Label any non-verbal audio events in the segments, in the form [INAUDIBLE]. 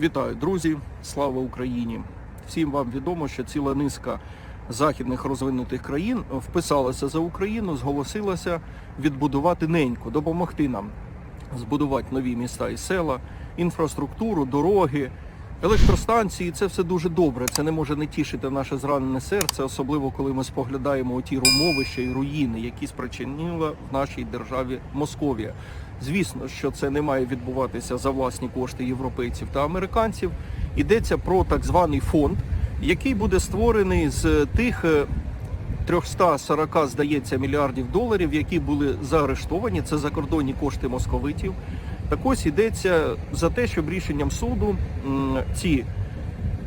Вітаю, друзі! Слава Україні! Всім вам відомо, що ціла низка західних розвинутих країн вписалася за Україну, зголосилася відбудувати неньку, допомогти нам збудувати нові міста і села, інфраструктуру, дороги, електростанції. Це все дуже добре. Це не може не тішити наше зранене серце, особливо коли ми споглядаємо оті румовища і руїни, які спричинила в нашій державі Московія. Звісно, що це не має відбуватися за власні кошти європейців та американців. Йдеться про так званий фонд, який буде створений з тих е, 340, здається, мільярдів доларів, які були заарештовані. Це закордонні кошти московитів. Так ось йдеться за те, щоб рішенням суду ці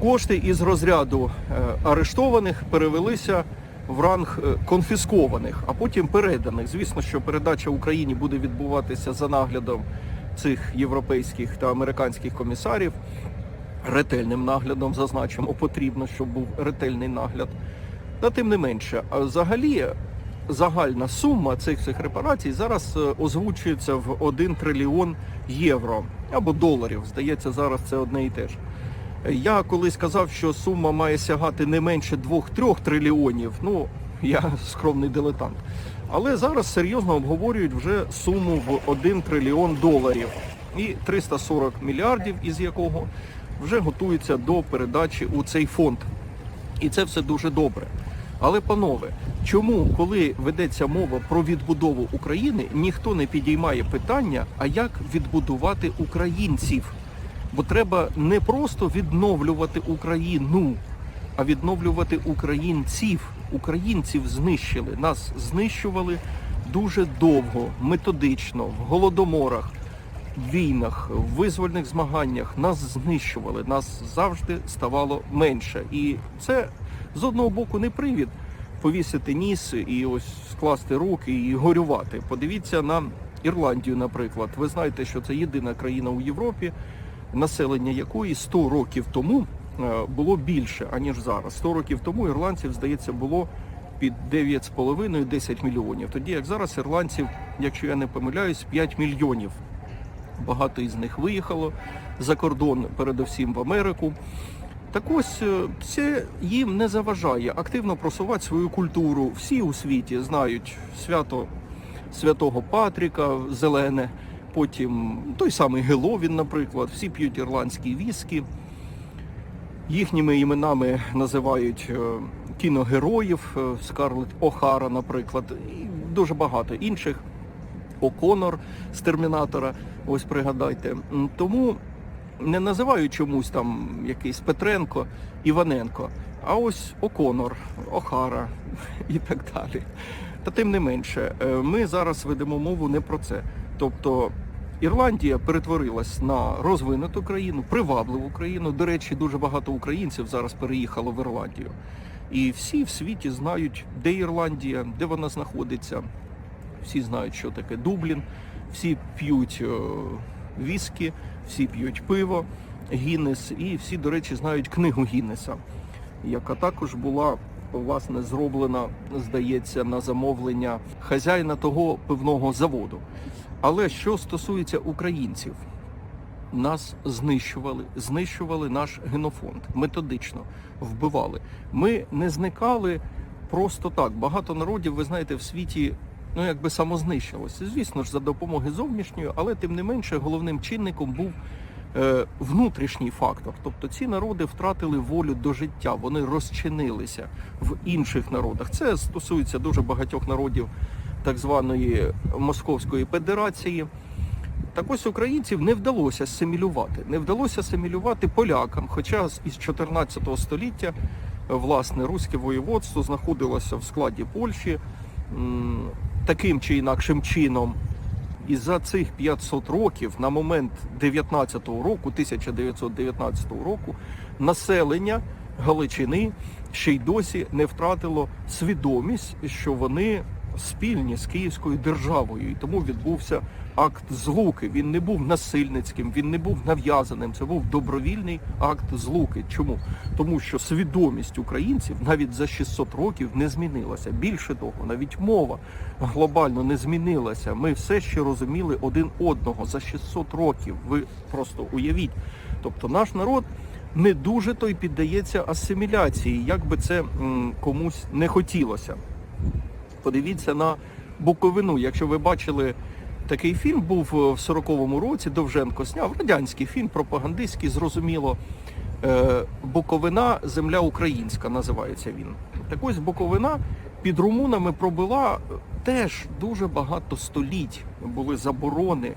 кошти із розряду е, арештованих перевелися в ранг е, конфіскованих, а потім переданих. Звісно, що передача Україні буде відбуватися за наглядом цих європейських та американських комісарів. Ретельним наглядом зазначимо, потрібно, щоб був ретельний нагляд. Та тим не менше, а взагалі загальна сума цих всіх репарацій зараз е, озвучується в 1 трильйон євро або доларів. Здається, зараз це одне і те ж. Я колись казав, що сума має сягати не менше 2-3 трильйонів. Ну, я [LAUGHS] скромний дилетант. Але зараз серйозно обговорюють вже суму в 1 трильйон доларів і 340 мільярдів, із якого вже готується до передачі у цей фонд. І це все дуже добре. Але, панове, чому, коли ведеться мова про відбудову України, ніхто не підіймає питання, а як відбудувати українців? Бо треба не просто відновлювати Україну, а відновлювати українців. Українців знищили. Нас знищували дуже довго, методично, в голодоморах, в війнах, в визвольних змаганнях. Нас знищували, нас завжди ставало менше. І це з одного боку не привід повісити ніс і ось скласти руки і горювати. Подивіться на Ірландію, наприклад. Ви знаєте, що це єдина країна у Європі, населення якої 100 років тому е, було більше, аніж зараз. 100 років тому ірландців, здається, було під 9,5-10 мільйонів. Тоді як зараз ірландців, якщо я не помиляюсь, 5 мільйонів. Багато із них виїхало за кордон, передусім в Америку. Так ось е, це їм не заважає активно просувати свою культуру. Всі у світі знають свято святого Патріка, зелене, потім той самий Геловін, наприклад, всі п'ють ірландські віскі. Їхніми іменами називають е, кіногероїв, е, Скарлетт О'Хара, наприклад, і дуже багато інших. О'Конор з Термінатора, ось пригадайте. Тому не називають чомусь там якийсь Петренко, Іваненко, а ось О'Конор, О'Хара [LAUGHS] і так далі. Та тим не менше, е, ми зараз ведемо мову не про це. Тобто Ірландія перетворилась на розвинуту країну, привабливу країну. До речі, дуже багато українців зараз переїхало в Ірландію. І всі в світі знають, де Ірландія, де вона знаходиться. Всі знають, що таке Дублін, всі п'ють е, віскі, всі п'ють пиво, Гіннес, і всі, до речі, знають книгу Гіннеса, яка також була власне зроблена, здається, на замовлення хазяїна того пивного заводу. Але що стосується українців, нас знищували, знищували наш генофонд, методично вбивали. Ми не зникали просто так. Багато народів, ви знаєте, в світі ну якби самознищилося. Звісно ж, за допомогою зовнішньої, але тим не менше головним чинником був е, внутрішній фактор. Тобто ці народи втратили волю до життя, вони розчинилися в інших народах. Це стосується дуже багатьох народів так званої Московської Федерації. Так ось українців не вдалося асимілювати. Не вдалося асимілювати полякам, хоча із 14 століття власне руське воєводство знаходилося в складі Польщі таким чи інакшим чином. І за цих 500 років, на момент 19-го року, 1919 року, населення Галичини ще й досі не втратило свідомість, що вони спільні з Київською державою, і тому відбувся акт злуки. Він не був насильницьким, він не був нав'язаним. Це був добровільний акт злуки. Чому? Тому що свідомість українців навіть за 600 років не змінилася. Більше того, навіть мова глобально не змінилася. Ми все ще розуміли один одного за 600 років. Ви просто уявіть. Тобто наш народ не дуже той піддається асиміляції, як би це комусь не хотілося. Подивіться на Буковину. Якщо ви бачили такий фільм, був е, в 40-му році, Довженко сняв радянський фільм, пропагандистський, зрозуміло. Е, Буковина, земля українська називається він. Так ось Буковина під румунами пробила е, теж дуже багато століть. Були заборони.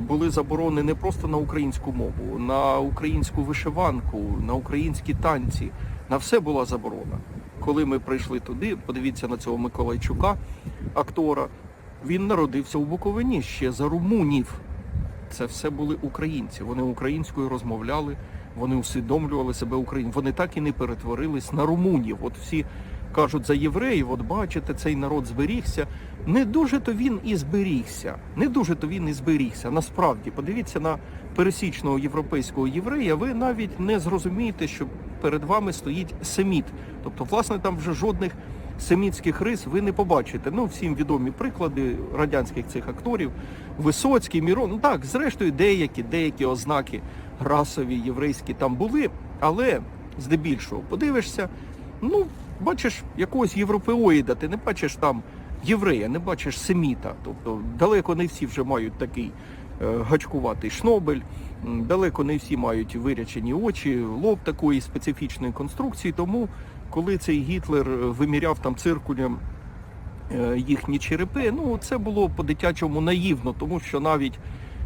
Були заборони не просто на українську мову, на українську вишиванку, на українські танці. На все була заборона. Коли ми прийшли туди, подивіться на цього Миколайчука, актора. Він народився у Буковині ще за румунів. Це все були українці. Вони українською розмовляли, вони усвідомлювали себе українцями. Вони так і не перетворились на румунів. От всі кажуть за євреїв, от бачите, цей народ зберігся. Не дуже то він і зберігся. Не дуже то він і зберігся. Насправді, подивіться на пересічного європейського єврея, ви навіть не зрозумієте, що перед вами стоїть семіт. Тобто, власне, там вже жодних семітських рис ви не побачите. Ну, всім відомі приклади радянських цих акторів. Висоцький, Мірон. Ну так, зрештою, деякі, деякі ознаки расові, єврейські там були, але здебільшого подивишся, ну, бачиш якогось європеоїда, ти не бачиш там єврея, не бачиш семіта. Тобто далеко не всі вже мають такий гачкуватий шнобель, далеко не всі мають вирячені очі, лоб такої специфічної конструкції. Тому, коли цей Гітлер е, виміряв там циркулем е, їхні черепи, ну це було по-дитячому наївно, тому що навіть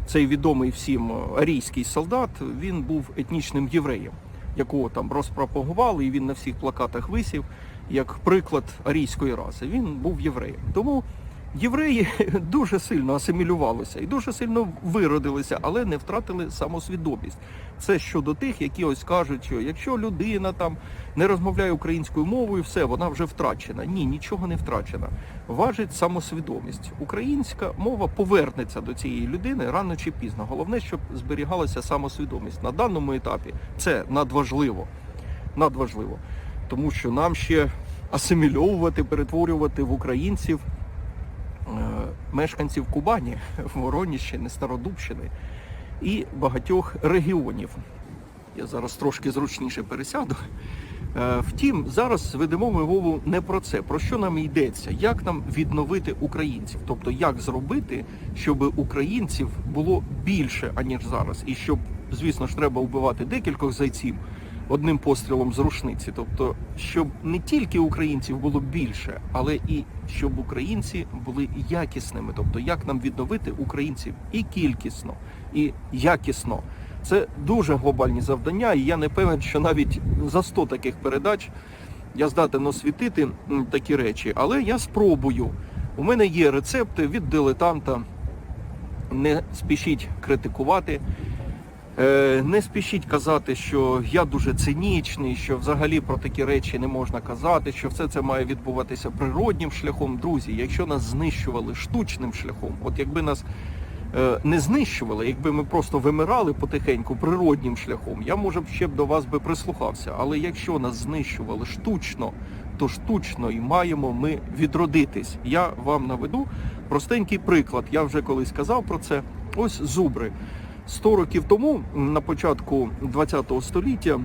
цей відомий всім е, арійський солдат, він був етнічним євреєм, якого там розпропагували, і він на всіх плакатах висів як приклад арійської раси. Він був євреєм. Тому євреї [LAUGHS] дуже сильно асимілювалися і дуже сильно виродилися, але не втратили самосвідомість. Це щодо тих, які ось кажуть, що якщо людина там не розмовляє українською мовою, все, вона вже втрачена. Ні, нічого не втрачена. Важить самосвідомість. Українська мова повернеться до цієї людини рано чи пізно. Головне, щоб зберігалася самосвідомість. На даному етапі це надважливо. Надважливо. Тому що нам ще асимільовувати, перетворювати в українців мешканців Кубані, Вороніщини, Стародубщини і багатьох регіонів. Я зараз трошки зручніше пересяду. Е, Втім, зараз ведемо ми мову не про це. Про що нам йдеться? Як нам відновити українців? Тобто, як зробити, щоб українців було більше, аніж зараз, і щоб, звісно ж, треба вбивати декількох зайців одним пострілом з рушниці. Тобто, щоб не тільки українців було більше, але і щоб українці були якісними. Тобто, як нам відновити українців і кількісно, і якісно. Це дуже глобальні завдання, і я не певен, що навіть за 100 таких передач я здатен освітити такі речі. Але я спробую. У мене є рецепти від дилетанта. Не спішіть критикувати. Е, Не спішіть казати, що я дуже цинічний, що взагалі про такі речі не можна казати, що все це має відбуватися природнім шляхом. Друзі, якщо нас знищували штучним шляхом, от якби нас е, не знищували, якби ми просто вимирали потихеньку природнім шляхом, я може б ще б до вас би прислухався. Але якщо нас знищували штучно, то штучно і маємо ми відродитись. Я вам наведу простенький приклад. Я вже колись казав про це. Ось зубри. 100 років тому, на початку ХХ століття,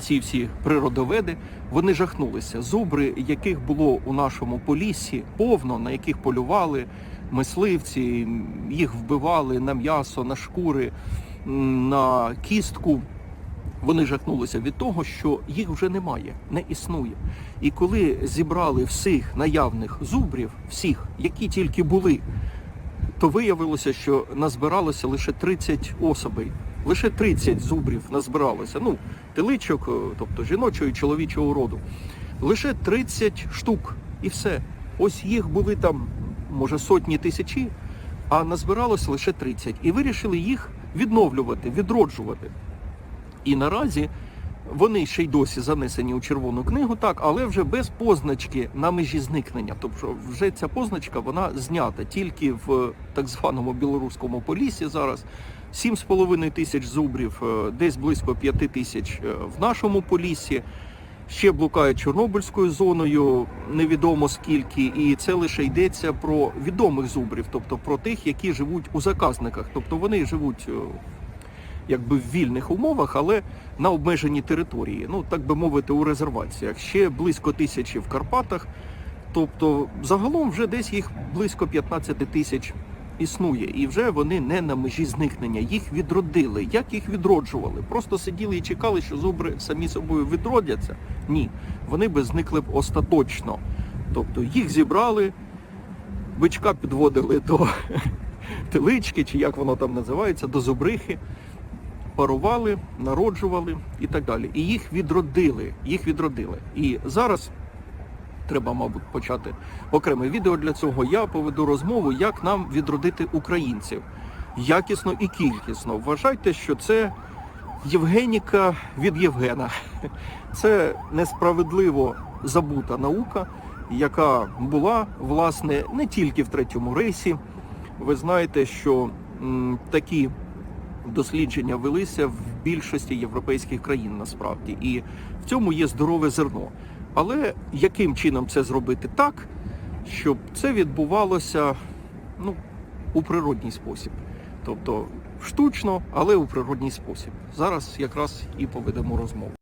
ці всі природоведи, вони жахнулися. Зубри, яких було у нашому поліссі повно, на яких полювали мисливці, їх вбивали на м'ясо, на шкури, на кістку. Вони жахнулися від того, що їх вже немає, не існує. І коли зібрали всіх наявних зубрів, всіх, які тільки були, то виявилося, що назбиралося лише 30 особей. Лише 30 зубрів назбиралося. Ну, теличок, е, тобто жіночого і чоловічого роду. Лише 30 штук і все. Ось їх були там, може, сотні тисячі, а назбиралося лише 30. І вирішили їх відновлювати, відроджувати. І наразі вони ще й досі занесені у червону книгу, так, але вже без позначки на межі зникнення. Тобто вже ця позначка вона знята тільки в так званому білоруському полісі зараз. 7,5 тисяч зубрів, е, десь близько 5 тисяч е, в нашому полісі. Ще блукають Чорнобильською зоною, невідомо скільки, і це лише йдеться про відомих зубрів, тобто про тих, які живуть у заказниках. Тобто вони живуть е, якби в вільних умовах, але на обмеженій території. Ну так би мовити, у резерваціях. Ще близько тисячі в Карпатах. Тобто, загалом вже десь їх близько 15 тисяч існує, і вже вони не на межі зникнення. Їх відродили. Як їх відроджували? Просто сиділи і чекали, що зубри самі собою відродяться. Ні, вони би зникли б остаточно. Тобто їх зібрали, бичка підводили до [LAUGHS] телички, чи як воно там називається, до зубрихи, парували, народжували і так далі. І їх відродили. Їх відродили. І зараз треба, мабуть, почати окреме відео для цього. Я поведу розмову, як нам відродити українців якісно і кількісно. Вважайте, що це Євгеніка від Євгена. [LAUGHS] Це несправедливо забута наука, яка була власне не тільки в третьому рейсі. Ви знаєте, що м, такі дослідження велися в більшості європейських країн насправді, і в цьому є здорове зерно. Але яким чином це зробити так, щоб це відбувалося ну, у природній спосіб? Тобто штучно, але у природній спосіб. Зараз якраз і поведемо розмову.